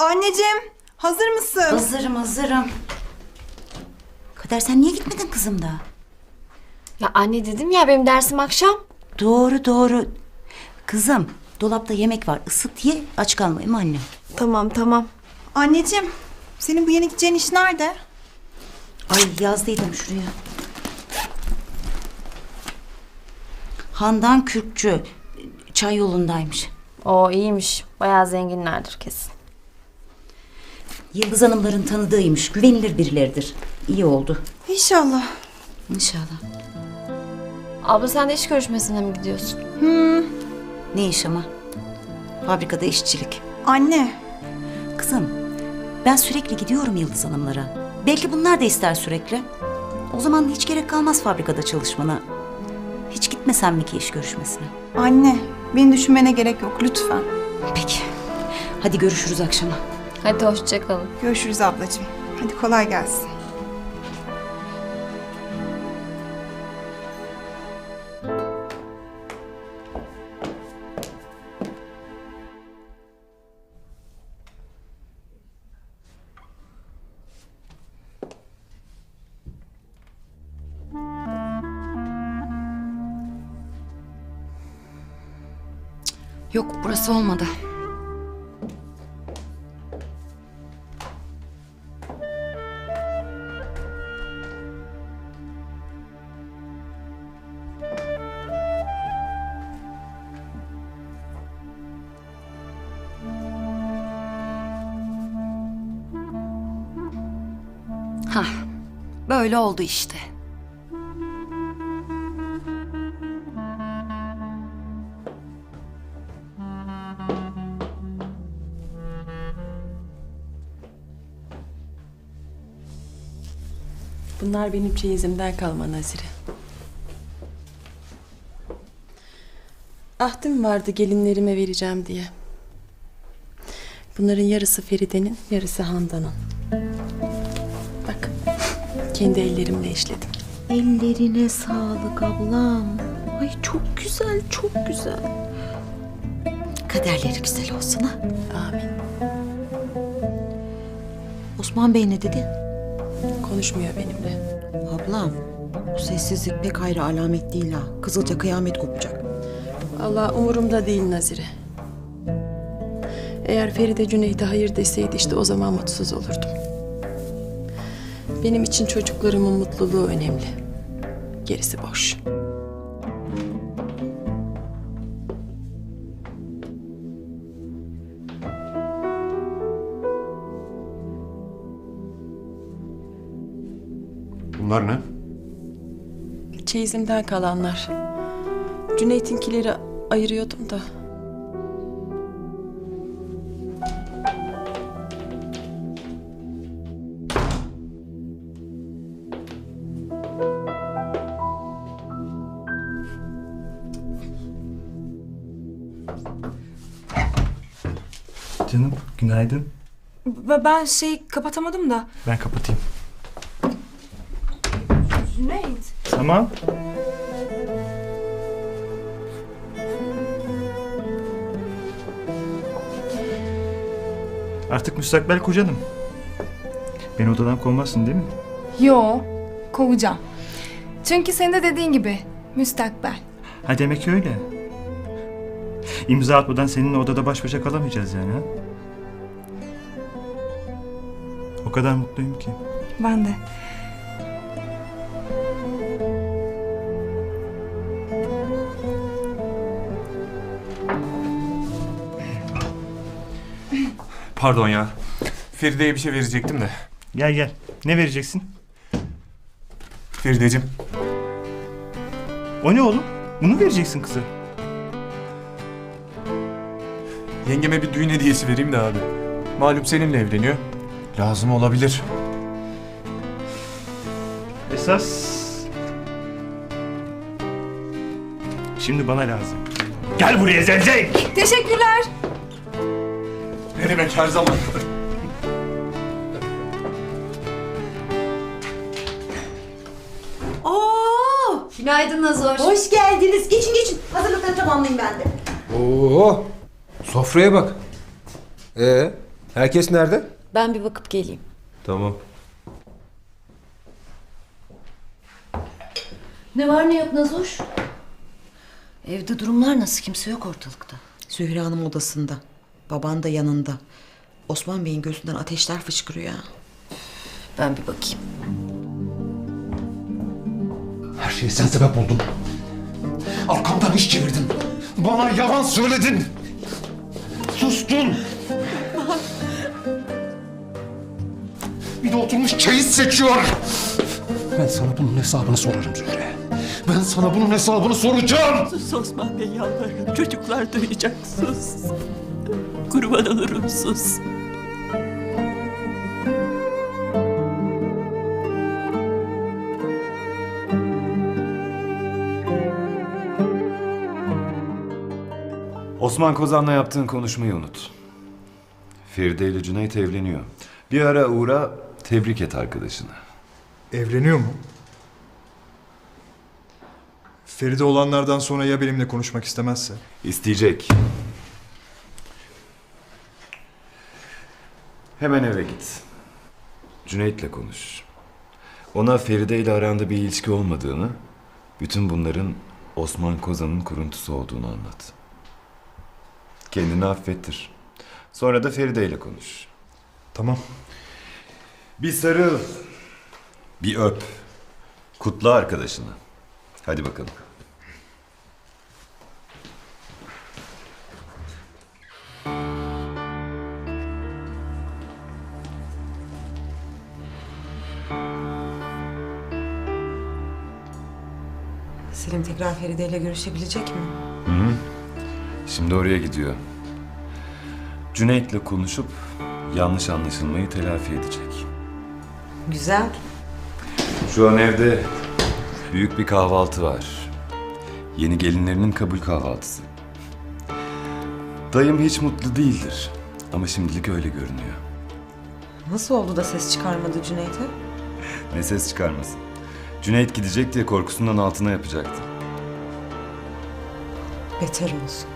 Anneciğim hazır mısın? Hazırım hazırım. Kader sen niye gitmedin kızım da? Ya anne dedim ya benim dersim akşam. Doğru doğru. Kızım dolapta yemek var ısıt ye aç kalmayayım anne. Tamam tamam. Anneciğim senin bu yeni gideceğin iş nerede? Ay yazdıydım şuraya. Handan Kürkçü çay yolundaymış. O iyiymiş. Bayağı zenginlerdir kesin. Yıldız Hanımların tanıdığıymış güvenilir birileridir. İyi oldu. İnşallah. İnşallah. Abla sen de iş görüşmesine mi gidiyorsun? Ne iş ama? Fabrikada işçilik. Anne Kızım ben sürekli gidiyorum Yıldız Hanımlara. Belki bunlar da ister sürekli. O zaman hiç gerek kalmaz fabrikada çalışmana. Hiç gitmesem mi ki iş görüşmesine? anne beni düşünmene gerek yok lütfen. Peki. Hadi görüşürüz akşama. Hadi hoşçakalın. Görüşürüz ablacığım. Hadi kolay gelsin. Yok burası olmadı. Hah, böyle oldu işte. Bunlar benim çeyizimden kalma Nazire. Ahdim vardı gelinlerime vereceğim diye. Bunların yarısı Feride'nin, yarısı Handan'ın. Kendi ellerimle işledim. Ellerine sağlık ablam. Ay çok güzel, çok güzel. Kaderleri güzel olsun ha. Amin. Osman Bey ne dedi? Konuşmuyor benimle. Ablam, bu sessizlik pek hayra alamet değil ha. Kızılca kıyamet kopacak. Allah umurumda değil Nazire. Eğer Feride Cüneyt'e hayır deseydi işte o zaman mutsuz olurdum. Benim için çocuklarımın mutluluğu önemli. Gerisi boş. Bunlar ne? Çeyizimden kalanlar. Cüneyt'inkileri ayırıyordum da. Günaydın. Ve ben şey kapatamadım da. Ben kapatayım. Cüneyt. Tamam. Artık müstakbel kocanım. Beni odadan kovmazsın değil mi? Yo, kovacağım. Çünkü senin de dediğin gibi müstakbel. Ha demek öyle. İmza atmadan seninle odada baş başa kalamayacağız yani ha? O kadar mutluyum ki. Ben de. Pardon ya. Feride'ye bir şey verecektim de. Gel gel. Ne vereceksin? Ferideciğim. O ne oğlum? Bunu vereceksin kıza. Yengeme bir düğün hediyesi vereyim de abi. Malum seninle evleniyor. Lazım olabilir. Esas... Şimdi bana lazım. Gel buraya Zevzek! Teşekkürler. Ne demek her zaman. Oo! Günaydın Nazoş. Hoş geldiniz. Geçin geçin. Hazırlıkları tamamlayayım ben de. Oo, sofraya bak. Ee, Herkes nerede? Ben bir bakıp geleyim. Tamam. Ne var ne yok Nazoş? Evde durumlar nasıl? Kimse yok ortalıkta. Zühre Hanım odasında. Baban da yanında. Osman Bey'in gözünden ateşler fışkırıyor. Ben bir bakayım. Her şeye sen sebep oldun. Arkamdan iş çevirdin. Bana yalan söyledin. Sustun. Bir de oturmuş çeyiz seçiyor. Ben sana bunun hesabını sorarım Zühre. Ben sana bunun hesabını soracağım. Sus Osman Bey yalvarırım. Çocuklar duyacak sus. Kurban olurum sus. Osman Kozan'la yaptığın konuşmayı unut. Feride ile Cüneyt evleniyor. Bir ara uğra tebrik et arkadaşını. Evleniyor mu? Feride olanlardan sonra ya benimle konuşmak istemezse? İsteyecek. Hemen eve git. Cüneyt'le konuş. Ona Feride ile aranda bir ilişki olmadığını, bütün bunların Osman Kozan'ın kuruntusu olduğunu anlat. Kendini affettir. Sonra da Feride ile konuş. Tamam. Bir sarıl. Bir öp. Kutla arkadaşını. Hadi bakalım. Selim tekrar Feride ile görüşebilecek mi? Şimdi oraya gidiyor. Cüneyt'le konuşup yanlış anlaşılmayı telafi edecek. Güzel. Şu an evde büyük bir kahvaltı var. Yeni gelinlerinin kabul kahvaltısı. Dayım hiç mutlu değildir. Ama şimdilik öyle görünüyor. Nasıl oldu da ses çıkarmadı Cüneyt'e? Ne ses çıkarmasın. Cüneyt gidecek diye korkusundan altına yapacaktı. Beter olsun.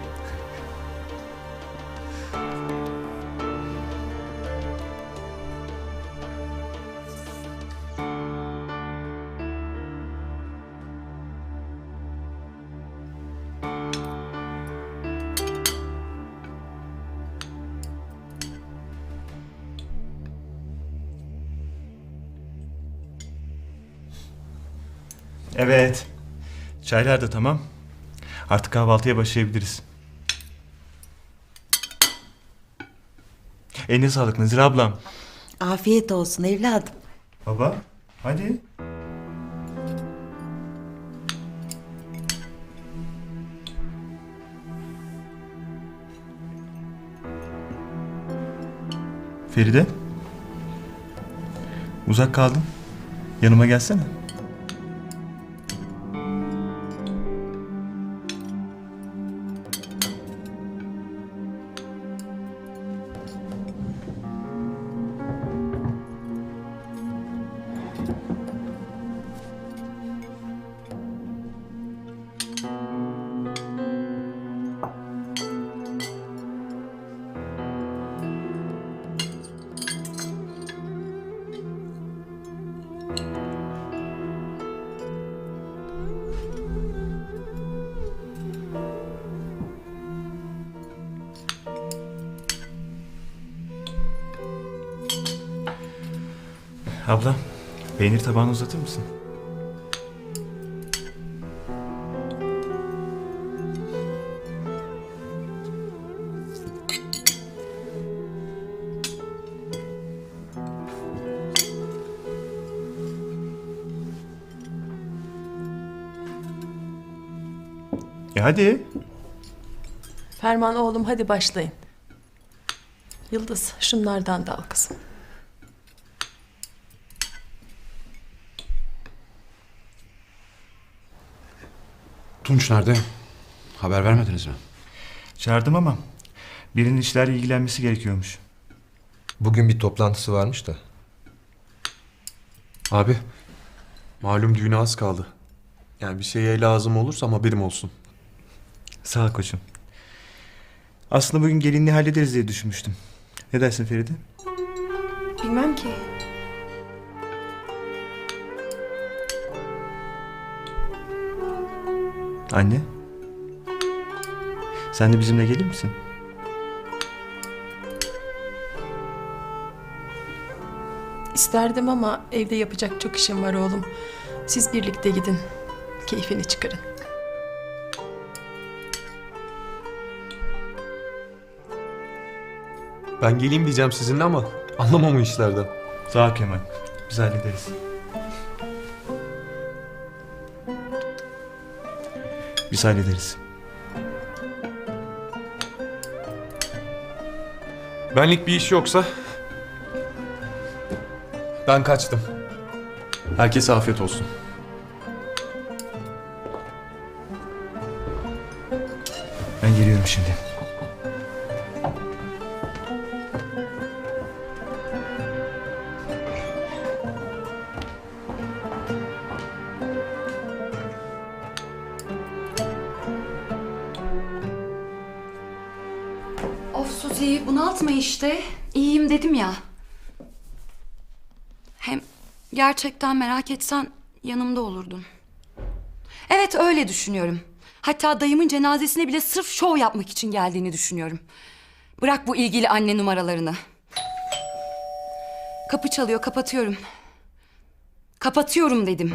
Evet. Çaylar da tamam. Artık kahvaltıya başlayabiliriz. Eline sağlık Nazire ablam. Afiyet olsun evladım. Baba hadi. Feride. Uzak kaldın. Yanıma gelsene. Abla, peynir tabağını uzatır mısın? E hadi. Ferman oğlum hadi başlayın. Yıldız şunlardan da al kızım. Tunç nerede? Haber vermediniz mi? Çağırdım ama birinin işlerle ilgilenmesi gerekiyormuş. Bugün bir toplantısı varmış da. Abi, malum düğüne az kaldı. Yani bir şeye lazım olursa haberim olsun. Sağ ol koçum. Aslında bugün gelinliği hallederiz diye düşünmüştüm. Ne dersin Feride? Bilmem ki. Anne? Sen de bizimle gelir misin? İsterdim ama evde yapacak çok işim var oğlum. Siz birlikte gidin. Keyfini çıkarın. Ben geleyim diyeceğim sizinle ama anlamam o işlerden. Sağ ol Kemal. Biz hallederiz. Biz hallederiz. Benlik bir iş yoksa ben kaçtım. Herkese afiyet olsun. Gerçekten merak etsen yanımda olurdun. Evet öyle düşünüyorum. Hatta dayımın cenazesine bile sırf şov yapmak için geldiğini düşünüyorum. Bırak bu ilgili anne numaralarını. Kapı çalıyor kapatıyorum. Kapatıyorum dedim.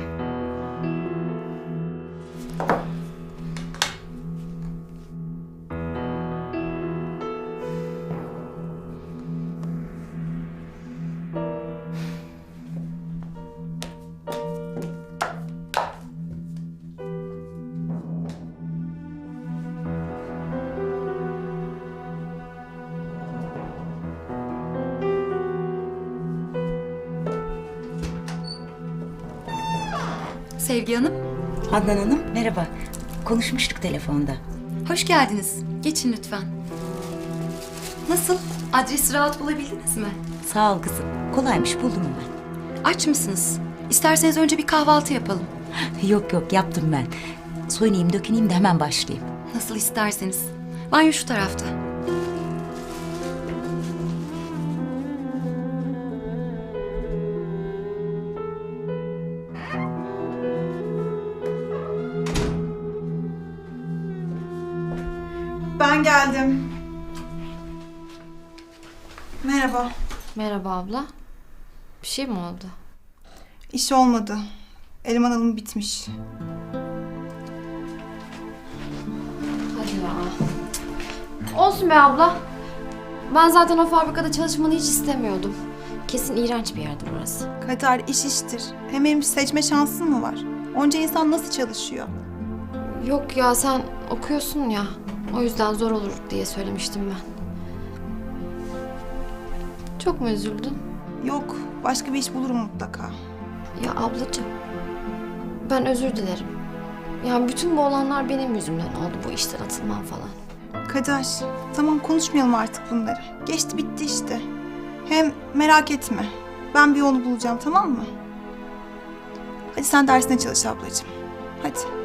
Handan Hanım merhaba. Konuşmuştuk telefonda. hoş geldiniz. Geçin lütfen. Nasıl? Adresi rahat bulabildiniz mi? Sağ ol kızım. Kolaymış buldum hemen. Aç mısınız? İsterseniz önce bir kahvaltı yapalım. Yok yok yaptım ben. Soyunayım döküneyim de hemen başlayayım. Nasıl isterseniz. Banyo şu tarafta. Ben geldim. Merhaba. Merhaba abla. Bir şey mi oldu? İş olmadı. Eleman alımı bitmiş. Hadi ya. Olsun be abla. Ben zaten o fabrikada çalışmanı hiç istemiyordum. Kesin iğrenç bir yerdi burası. Kader iş iştir. Hem benim seçme şansım mı var? Onca insan nasıl çalışıyor? Yok ya sen okuyorsun ya. O yüzden zor olur diye söylemiştim ben. Çok mu üzüldün? Yok, başka bir iş bulurum mutlaka. Ya ablacığım. Ben özür dilerim. Yani bütün bu olanlar benim yüzümden oldu bu işten atılmam falan. Kader, tamam konuşmayalım artık bunları. Geçti bitti işte. Hem merak etme. Ben bir yolu bulacağım tamam mı? Hadi sen dersine çalış ablacığım. Hadi.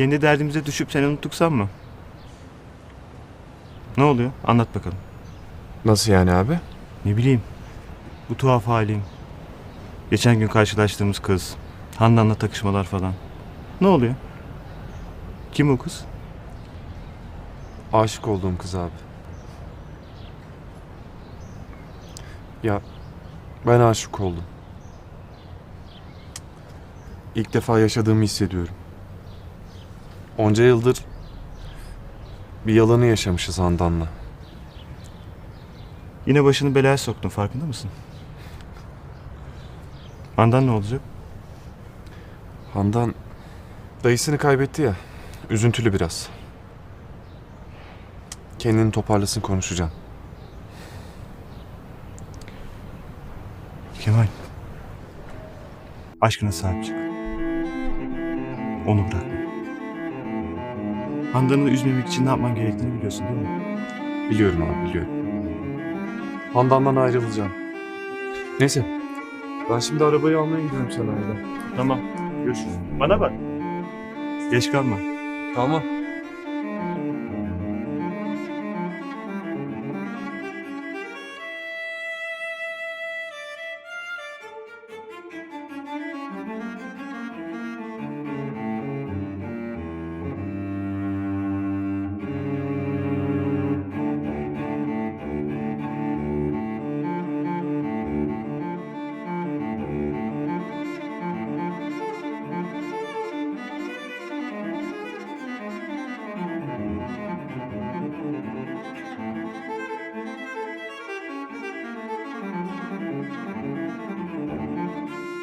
Kendi derdimize düşüp seni unuttuk sanma. Ne oluyor? Anlat bakalım. Nasıl yani abi? Ne bileyim. Bu tuhaf halin. Geçen gün karşılaştığımız kız. Handan'la takışmalar falan. Ne oluyor? Kim o kız? Aşık olduğum kız abi. Ya ben aşık oldum. İlk defa yaşadığımı hissediyorum. Onca yıldır bir yalanı yaşamışız Handan'la. Yine başını belaya soktun farkında mısın? Handan ne olacak? Handan dayısını kaybetti ya. Üzüntülü biraz. Kendini toparlasın konuşacağım. Kemal. Aşkına sahip çık. Onu bırakma. Handan'ı üzmemek için ne yapman gerektiğini biliyorsun değil mi? Biliyorum abi biliyorum. Handan'dan ayrılacağım. Neyse. Ben şimdi arabayı almaya gidiyorum sanayide. Tamam. Görüşürüz. Bana bak. Geç kalma. Tamam.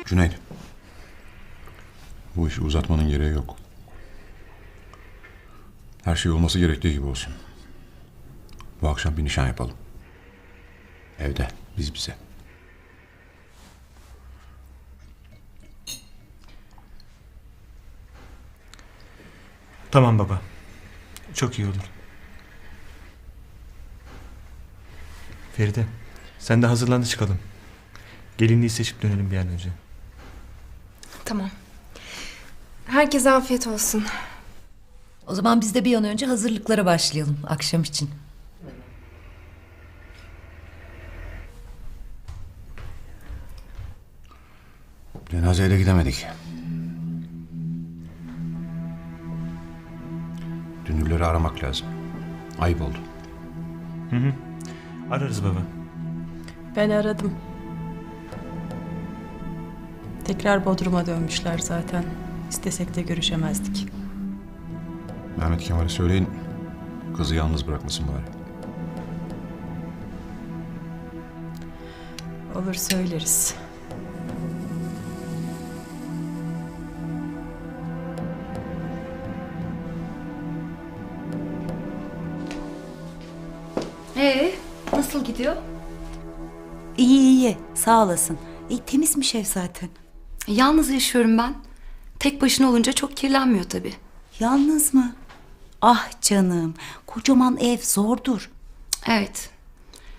Cüneyt. Bu işi uzatmanın gereği yok. Her şey olması gerektiği gibi olsun. Bu akşam bir nişan yapalım. Evde, biz bize. Tamam baba. Çok iyi olur. Feride, sen de hazırlan da çıkalım. Gelinliği seçip dönelim bir an önce. Tamam. Herkese afiyet olsun. O zaman biz de bir an önce hazırlıklara başlayalım akşam için. Cenazeye de gidemedik. Dünürleri aramak lazım. Ayıp oldu. Ararız baba. Ben aradım. Tekrar Bodrum'a dönmüşler zaten. İstesek de görüşemezdik. Mehmet Kemal'e söyleyin, kızı yalnız bırakmasın bari. Olur söyleriz. Ee, nasıl gidiyor? İyi iyi sağ olasın. İyi temizmiş ev zaten. Yalnız yaşıyorum ben. Tek başına olunca çok kirlenmiyor tabii. Yalnız mı? Ah canım kocaman ev zordur. Evet.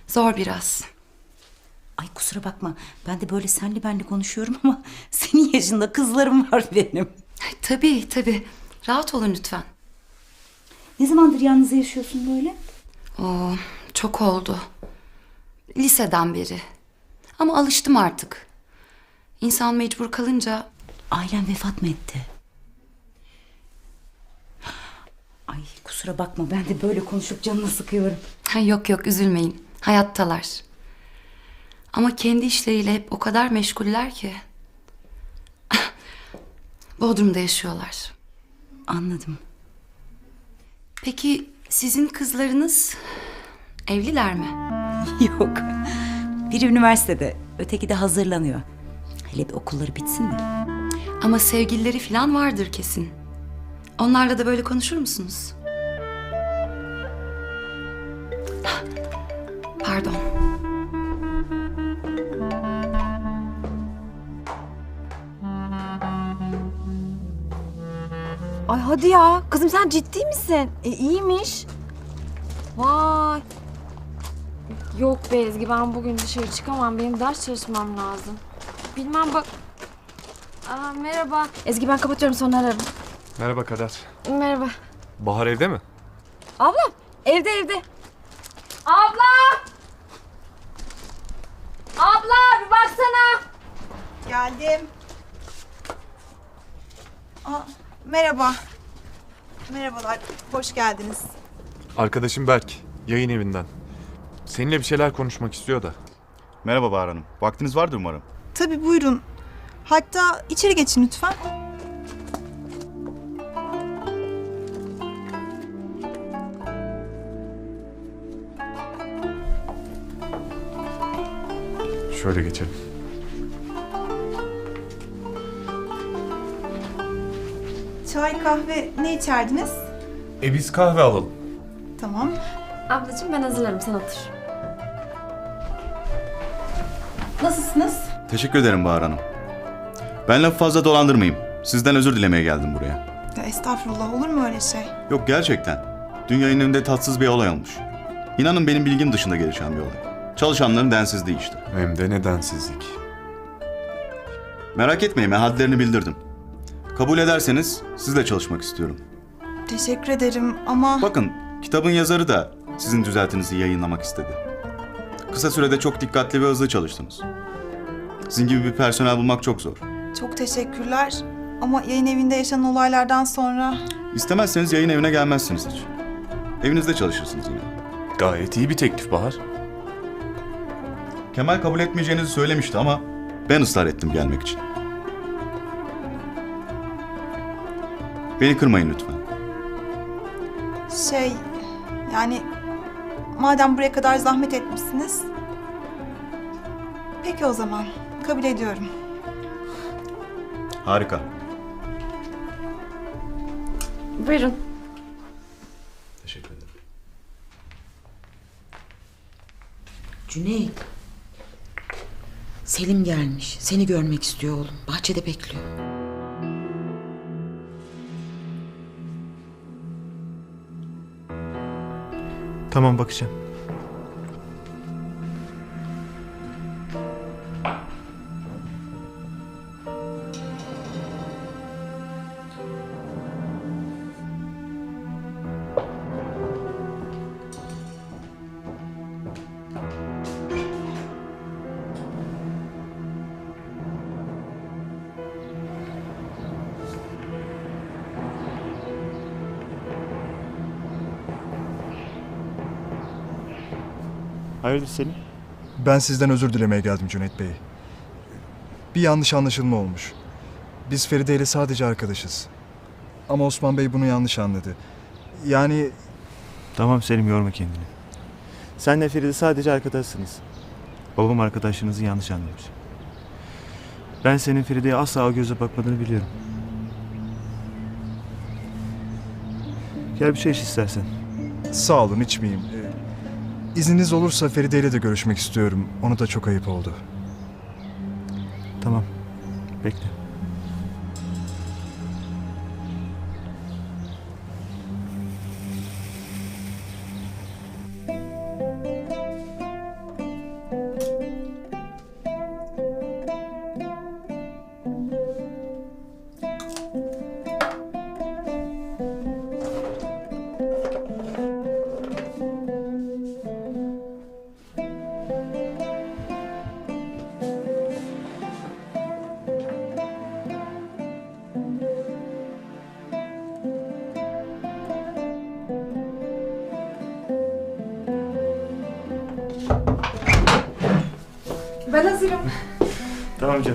Zor biraz. Ay kusura bakma ben de böyle senli benli konuşuyorum ama senin yaşında kızlarım var benim. Ay, tabii tabii. Rahat olun lütfen. Ne zamandır yalnız yaşıyorsun böyle? Oo, çok oldu. Liseden beri. Ama alıştım artık. İnsan mecbur kalınca Ailen vefat mı etti? Ay kusura bakma ben de böyle konuşup canını sıkıyorum. Ha, yok yok üzülmeyin. Hayattalar. Ama kendi işleriyle hep o kadar meşguller ki. Bodrum'da yaşıyorlar. Anladım. Peki sizin kızlarınız evliler mi? Yok. Biri üniversitede, öteki de hazırlanıyor. Hele bir okulları bitsin de. Ama sevgilileri falan vardır kesin. Onlarla da böyle konuşur musunuz? Pardon. Ay hadi ya. Kızım sen ciddi misin? E iyiymiş. Vay. Yok be Ezgi ben bugün dışarı çıkamam. Benim ders çalışmam lazım. Bilmem bak. Aa, merhaba. Ezgi ben kapatıyorum sonra ararım. Merhaba Kader. Merhaba. Bahar evde mi? Abla evde evde. Abla! Abla bir baksana. Geldim. Aa, merhaba. Merhabalar, hoş geldiniz. Arkadaşım Berk. Yayın evinden. Seninle bir şeyler konuşmak istiyor da. Merhaba Bahar Hanım. Vaktiniz vardır umarım. Tabii buyurun. Hatta içeri geçin lütfen. Şöyle geçelim. Çay, kahve ne içerdiniz? E biz kahve alalım. Tamam. Ablacığım ben hazırlarım sen otur. Nasılsınız? Teşekkür ederim Bahar Hanım. Ben lafı fazla dolandırmayayım. Sizden özür dilemeye geldim buraya. Ya estağfurullah olur mu öyle şey? Yok gerçekten. Dünyanın önünde tatsız bir olay olmuş. İnanın benim bilgim dışında gelişen bir olay. Çalışanların densizliği işte. Hem de nedensizlik. Merak etmeyin ben hadlerini bildirdim. Kabul ederseniz sizle çalışmak istiyorum. Teşekkür ederim ama... Bakın kitabın yazarı da sizin düzeltinizi yayınlamak istedi. Kısa sürede çok dikkatli ve hızlı çalıştınız. Sizin gibi bir personel bulmak çok zor. Çok teşekkürler. Ama yayın evinde yaşanan olaylardan sonra... İstemezseniz yayın evine gelmezsiniz hiç. Evinizde çalışırsınız yine. Gayet iyi bir teklif Bahar. Kemal kabul etmeyeceğinizi söylemişti ama ben ısrar ettim gelmek için. Beni kırmayın lütfen. Şey... Yani... Madem buraya kadar zahmet etmişsiniz... Peki o zaman. Kabul ediyorum. Harika. Buyurun. Teşekkür ederim. Cüneyt. Selim gelmiş. Seni görmek istiyor oğlum. Bahçede bekliyor. Tamam bakacağım. Hayırdır Selim? Ben sizden özür dilemeye geldim Cüneyt Bey. Bir yanlış anlaşılma olmuş. Biz Feride ile sadece arkadaşız. Ama Osman Bey bunu yanlış anladı. Yani Tamam Selim yorma kendini. Senle Feride sadece arkadaşsınız. Babam arkadaşlarınızı yanlış anlamış. Ben senin Feride'ye asla o göze bakmadığını biliyorum. Gel bir şey iç istersen. sağ olun içmeyeyim. Ee, İzniniz olursa Feride ile de görüşmek istiyorum. Onu da çok ayıp oldu. Tamam. Bekle.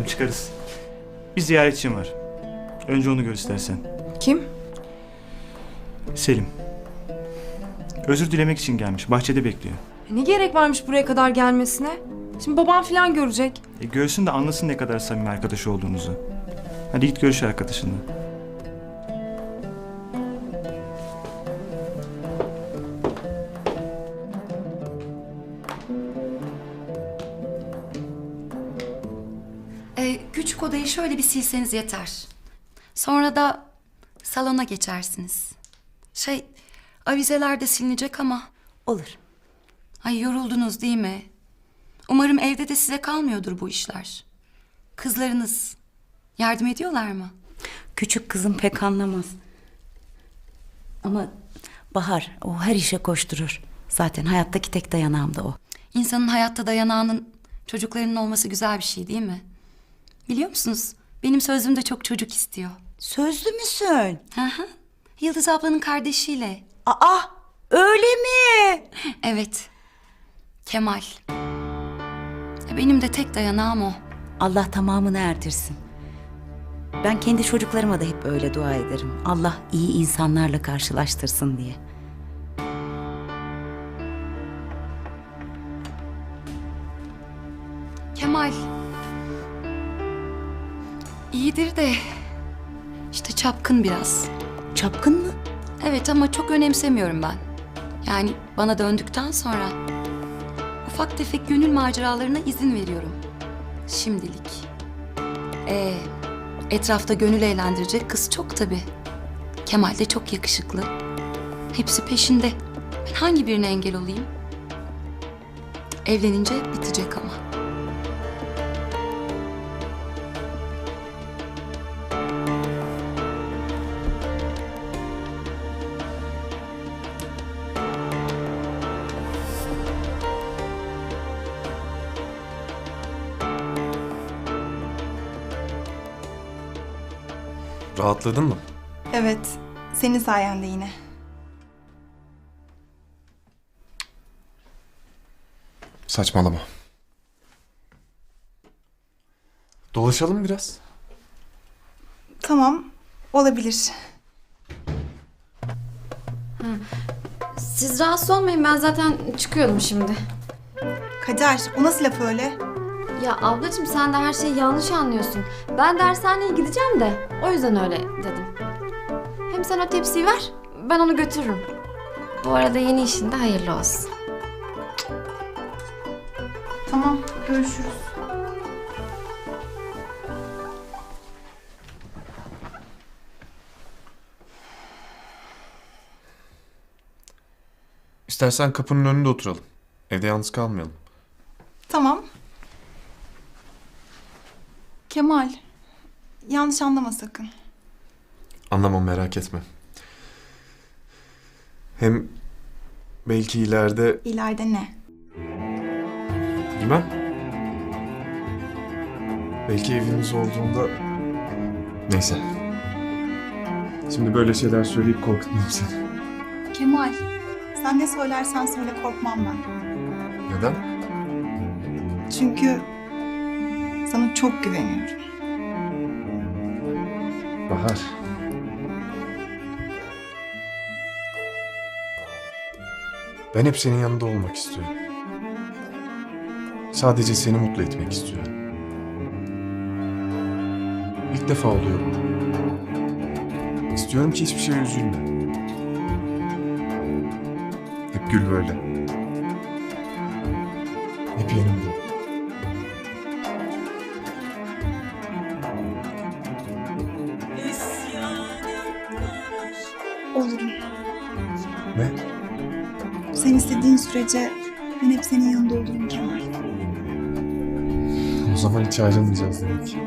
Canım çıkarız. Bir ziyaretçim var. Önce onu gör istersen. Kim? Selim. Özür dilemek için gelmiş. Bahçede bekliyor. Ne gerek varmış buraya kadar gelmesine? Şimdi babam falan görecek. E, görsün de anlasın ne kadar samimi arkadaş olduğunuzu. Hadi git görüş arkadaşınla. Küçük odayı şöyle bir silseniz yeter. Sonra da salona geçersiniz. Şey, avizeler de silinecek ama... Olur. Ay yoruldunuz değil mi? Umarım evde de size kalmıyordur bu işler. Kızlarınız yardım ediyorlar mı? Küçük kızım pek anlamaz. Ama Bahar o her işe koşturur. Zaten hayattaki tek dayanağım da o. İnsanın hayatta dayanağının çocuklarının olması güzel bir şey değil mi? Biliyor musunuz? Benim sözlüm de çok çocuk istiyor. Sözlü müsün? Hı hı. Yıldız ablanın kardeşiyle. Aa öyle mi? Evet. Kemal. Benim de tek dayanağım o. Allah tamamını erdirsin. Ben kendi çocuklarıma da hep öyle dua ederim. Allah iyi insanlarla karşılaştırsın diye. Çapkın biraz. Çapkın mı? Evet ama çok önemsemiyorum ben. Yani bana döndükten sonra ufak tefek gönül maceralarına izin veriyorum. Şimdilik. Ee, Etrafta gönül eğlendirecek kız çok tabii. Kemal de çok yakışıklı. Hepsi peşinde. Ben hangi birine engel olayım? Evlenince bitecek ama. Rahatladın mı? Evet, senin sayende yine. Saçmalama. Dolaşalım biraz. Tamam, olabilir. Siz rahatsız olmayın ben zaten çıkıyordum şimdi. Kader, o nasıl laf öyle? Ya ablacığım sen de her şeyi yanlış anlıyorsun. Ben dershaneye gideceğim de o yüzden öyle dedim. Hem sen o tepsiyi ver ben onu götürürüm. Bu arada yeni işinde hayırlı olsun. Tamam, görüşürüz. İstersen kapının önünde oturalım. Evde yalnız kalmayalım. Tamam. Kemal, yanlış anlama sakın. Anlamam merak etme. Hem belki ileride İleride ne? bilmem. Belki eviniz olduğunda neyse. Şimdi böyle şeyler söyleyip korkutmayayım seni. Kemal, sen ne söylersen söyle korkmam ben. Neden? Çünkü sana çok güveniyorum. Bahar. Ben hep senin yanında olmak istiyorum. Sadece seni mutlu etmek istiyorum. İlk defa oluyor bu. İstiyorum ki hiçbir şeye üzülme. Hep gül böyle. Hep yanımda. Sürece ben hep senin yanında olurum Kemal. O zaman hiç ayrılmayacağız demek.